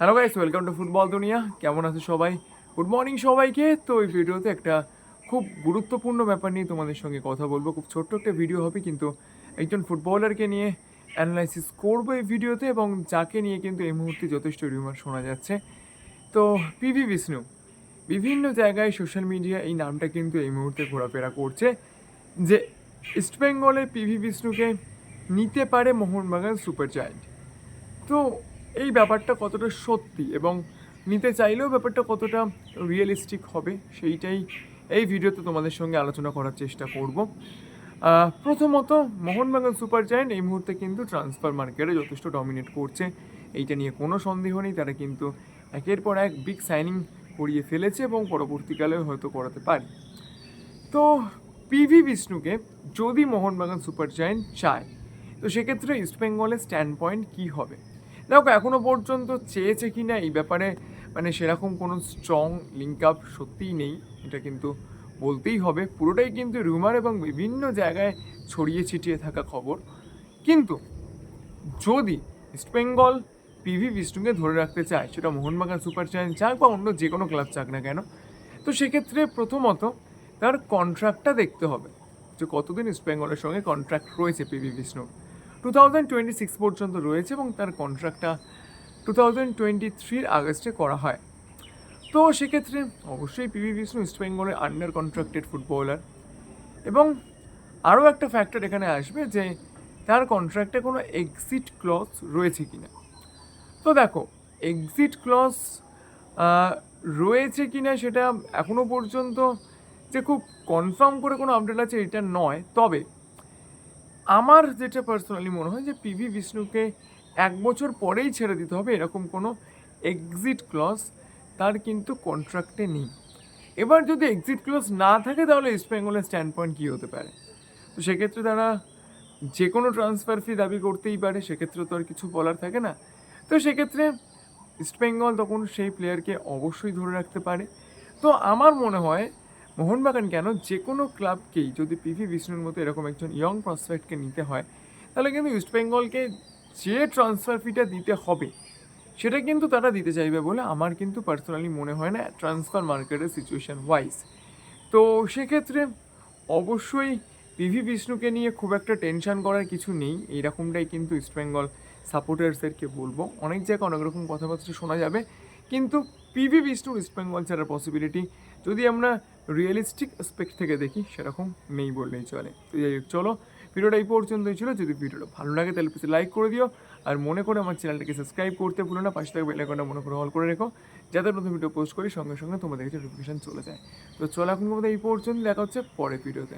Hello guys welcome to football দুনিয়া কেমন আছে সবাই? গুড মর্নিং সবাইকে। তো এই ভিডিওতে একটা খুব গুরুত্বপূর্ণ ব্যাপার নিয়ে তোমাদের সঙ্গে কথা বলব। খুব ছোট্ট একটা ভিডিও হবে, কিন্তু একজন ফুটবলারকে নিয়ে অ্যানালাইসিস করব এই ভিডিওতে এবং যাকে নিয়ে কিন্তু এই মুহূর্তে যথেষ্ট রিউমার শোনা যাচ্ছে। তো পিভি বিষ্ণু বিভিন্ন জায়গায় সোশ্যাল মিডিয়া এই নামটা কিন্তু এই মুহূর্তে ঘোরাফেরা করছে যে ইস্টবেঙ্গলের পিভি বিষ্ণুকে নিতে পারে মোহনবাগান সুপার চাইল্ড তো এই ব্যাপারটা কতটা সত্যি এবং নিতে চাইলেও ব্যাপারটা কতটা রিয়েলিস্টিক হবে সেইটাই এই ভিডিওতে তোমাদের সঙ্গে আলোচনা করার চেষ্টা করব। প্রথমত মোহনবাগান সুপার জায়েন্ট এই মুহূর্তে কিন্তু ট্রান্সফার মার্কেটে যথেষ্ট ডমিনেট করছে। এইটা নিয়ে কোনো সন্দেহ নেই, তারা কিন্তু একের পর এক বিগ সাইনিং করিয়ে ফেলেছে এবং পরবর্তীকালেও হয়তো করাতে পারে। তো পিভি বিষ্ণুকে যদি মোহনবাগান সুপার জায়েন্ট চায়, তো সেক্ষেত্রে ইস্টবেঙ্গলের স্ট্যান্ড পয়েন্ট কী হবে? দেখো এখনও পর্যন্ত চেয়েছে কি না, এই ব্যাপারে মানে সেরকম কোনো স্ট্রং লিঙ্ক আপ সত্যিই নেই, এটা কিন্তু বলতেই হবে। পুরোটাই কিন্তু রুমার এবং বিভিন্ন জায়গায় ছড়িয়ে ছিটিয়ে থাকা খবর। কিন্তু যদি ইস্টবেঙ্গল পিভি বিষ্ণুকে ধরে রাখতে চায়, সেটা মোহনবাগান সুপার জায়ান্ট চাক বা অন্য যে কোনো ক্লাব চাক না কেন, তো সেক্ষেত্রে প্রথমত তার কন্ট্রাক্টটা দেখতে হবে যে কতদিন ইস্টবেঙ্গলের সঙ্গে কন্ট্রাক্ট রয়েছে পিভি বিষ্ণুর টু থাউজেন্ড টোয়েন্টি সিক্স পর্যন্ত রয়েছে এবং তার কন্ট্রাক্টটা টু থাউজেন্ড টোয়েন্টি থ্রির আগস্টে করা হয়। তো সেক্ষেত্রে অবশ্যই পিভি বিষ্ণু ইস্টবেঙ্গলের আন্ডার কন্ট্রাক্টেড ফুটবলার এবং আরও একটা ফ্যাক্টর এখানে আসবে যে তার কন্ট্রাক্টে কোনো এক্সিট ক্লজ রয়েছে কি না তো দেখো এক্সিট ক্লজ রয়েছে কি না সেটা এখনও পর্যন্ত যে খুব কনফার্ম করে কোনো আপডেট আছে এটা নয়। তবে আমার যেটা পার্সোনালি মনে হয় যে পিভি বিষ্ণুকে এক বছর পরেই ছেড়ে দিতে হবে, এরকম কোনো এক্সিট ক্লজ তার কিন্তু কন্ট্রাক্টে নেই। এবার যদি এক্সিট ক্লজ না থাকে, তাহলে ইস্ট বেঙ্গলের স্ট্যান্ড পয়েন্ট কী হতে পারে? তো সেক্ষেত্রে তারা যে কোনো ট্রান্সফার ফি দাবি করতেই পারে, সেক্ষেত্রে তো আর কিছু বলার থাকে না। তো সেক্ষেত্রে ইস্টবেঙ্গল তখন সেই প্লেয়ারকে অবশ্যই ধরে রাখতে পারে। তো আমার মনে হয় মোহনবাগান কেন যে কোনো ক্লাবকেই যদি পিভি বিষ্ণুর মতো এরকম একজন ইয়ং প্রসপেক্টকে নিতে হয়, তাহলে কিন্তু ইস্টবেঙ্গলকে যে ট্রান্সফার ফিটা দিতে হবে, সেটা কিন্তু তারা দিতে চাইবে বলে আমার কিন্তু পার্সোনালি মনে হয় না ট্রান্সফার মার্কেটের সিচুয়েশন ওয়াইজ তো সেক্ষেত্রে অবশ্যই পিভি বিষ্ণুকে নিয়ে খুব একটা টেনশন করার কিছু নেই, এইরকমটাই কিন্তু ইস্টবেঙ্গল সাপোর্টার্সদেরকে বলব। অনেক জায়গায় অনেক রকম কথাবার্তা শোনা যাবে, কিন্তু পিভি বিষ্ণুর ইস্টবেঙ্গল ছাড়ার পসিবিলিটি যদি আমরা রিয়েলিস্টিক স্পেক্ট থেকে দেখি, সেরকম নেই বললেই চলে। তো যাই হোক, চলো, ভিডিওটা এই পর্যন্তই ছিল। যদি ভিডিওটা ভালো লাগে, তাহলে প্লিজ লাইক করে দিও। আর মনে করে আমার চ্যানেলটাকে সাবস্ক্রাইব করতে ভুলো না, পাশে থাকবে বেলাইকনটা মনে করে অল করে রেখো। যাতে নতুন ভিডিও পোস্ট করি, সঙ্গে সঙ্গে তোমাদের কাছে নোটিফিকেশান চলে যায়। তো চলো এখন তোমাদের এই পর্যন্ত দেখা হচ্ছে পরে ভিডিওতে